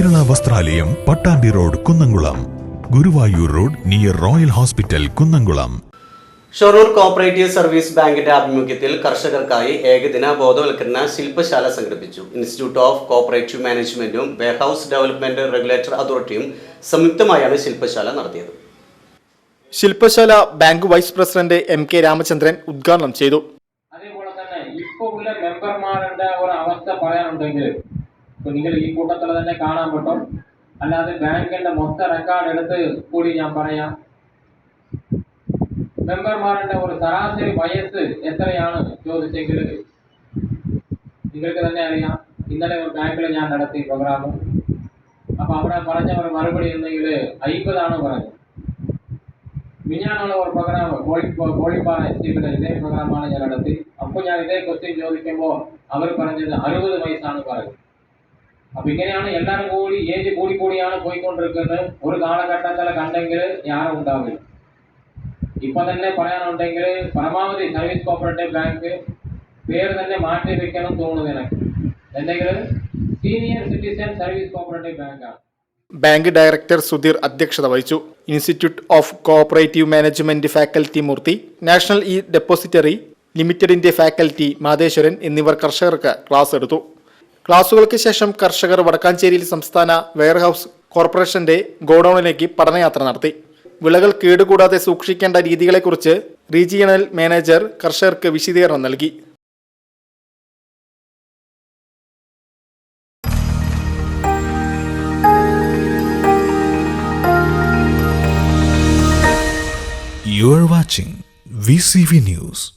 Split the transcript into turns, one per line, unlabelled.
വസ്ത്രാലയം Pattambi road Kunnamkulam. Guruvayur road near royal hospital Kunnamkulam.
Shoranur cooperative service ബാങ്കിന്റെ ആഭിമുഖ്യത്തിൽ കർഷകർക്കായി ഏകദിന ബോധവൽക്കരണ ശില്പശാല സംഘടിപ്പിച്ചു. ഇൻസ്റ്റിറ്റ്യൂട്ട് ഓഫ് കോപ്പറേറ്റീവ് മാനേജ്മെന്റും വെയർഹൌസ് ഡെവലപ്മെന്റ് റെഗുലേറ്റർ അതോറിറ്റിയും സംയുക്തമായാണ് ശില്പശാല നടത്തിയത്.
ശില്പശാല bank vice president M K Ramachandran ഉദ്ഘാടനം ചെയ്തു.
അതേപോലെ തന്നെ ഇപ്പോൾ ഉള്ള മെമ്പർമാരുടെ ഒരു അവസ്ഥ പറയാനുണ്ടെങ്കിൽ നിങ്ങൾ ഈ കൂട്ടത്തിൽ തന്നെ കാണാൻ പറ്റും. അല്ലാതെ ബാങ്കിന്റെ മൊത്ത റെക്കോർഡ് എടുത്ത് കൂടി ഞാൻ പറയാം. മെമ്പർമാരുടെ ഒരു ശരാശരി വയസ്സ് എത്രയാണ് ചോദിച്ചെങ്കിൽ നിങ്ങൾക്ക് തന്നെ അറിയാം. ഇന്നലെ ഒരു ബാങ്കിൽ ഞാൻ നടത്തി പ്രോഗ്രാം അപ്പൊ അവിടെ പറഞ്ഞ ഒരു മറുപടി എന്നെങ്കിൽ അയ്പതാണ് പറഞ്ഞത്. മിഞ്ഞാനുള്ള ഒരു പ്രോഗ്രാം കോഴി കോഴിപ്പാറ എസ് ടിയുടെ ഇതേ പ്രോഗ്രാമാണ് ഞാൻ നടത്തി. അപ്പോൾ ഞാൻ ഇതേ ക്വസ്റ്റ്യൻ ചോദിക്കുമ്പോൾ അവർ പറഞ്ഞത് അറുപത് വയസ്സാണ് പറയുന്നത് അപ്പൊ ഇങ്ങനെയാണ് എല്ലാരും കൂടി ഏജ് കൂടി കൂടിയാണ് പോയിക്കൊണ്ടിരിക്കുന്നത്? ഒരു കാലഘട്ടത്തിൽ കണ്ടെങ്കിൽ ഞാനും ഉണ്ടാവില്ല. ഇപ്പൊ തന്നെ പറയാനുണ്ടെങ്കിൽ പരമാവധി സർവീസ് കോപ്പറേറ്റീവ് ബാങ്ക് പേര് തന്നെ മാറ്റി വെക്കണം തോന്നുന്നു എനിക്ക് എന്തെങ്കിലും സീനിയർ സിറ്റിസൺ സർവീസ് കോപ്പറേറ്റീവ് ബാങ്കാണ്.
ബാങ്ക് ഡയറക്ടർ സുധീർ അധ്യക്ഷത വഹിച്ചു. Institute of cooperative management faculty Murthy national e depository ലിമിറ്റഡിന്റെ ഫാക്കൽറ്റി മാതേശ്വരൻ എന്നിവർ കർഷകർക്ക് ക്ലാസ് എടുത്തു. ക്ലാസുകൾക്ക് ശേഷം കർഷകർ വടക്കാഞ്ചേരിയിൽ സംസ്ഥാന വെയർഹൌസ് കോർപ്പറേഷന്റെ ഗോഡൌണിലേക്ക് പഠനയാത്ര നടത്തി വിളകൾ കേടുകൂടാതെ സൂക്ഷിക്കേണ്ട രീതികളെക്കുറിച്ച് റീജിയണൽ മാനേജർ കർഷകർക്ക് വിശദീകരണം നൽകി
You are watching VCV News.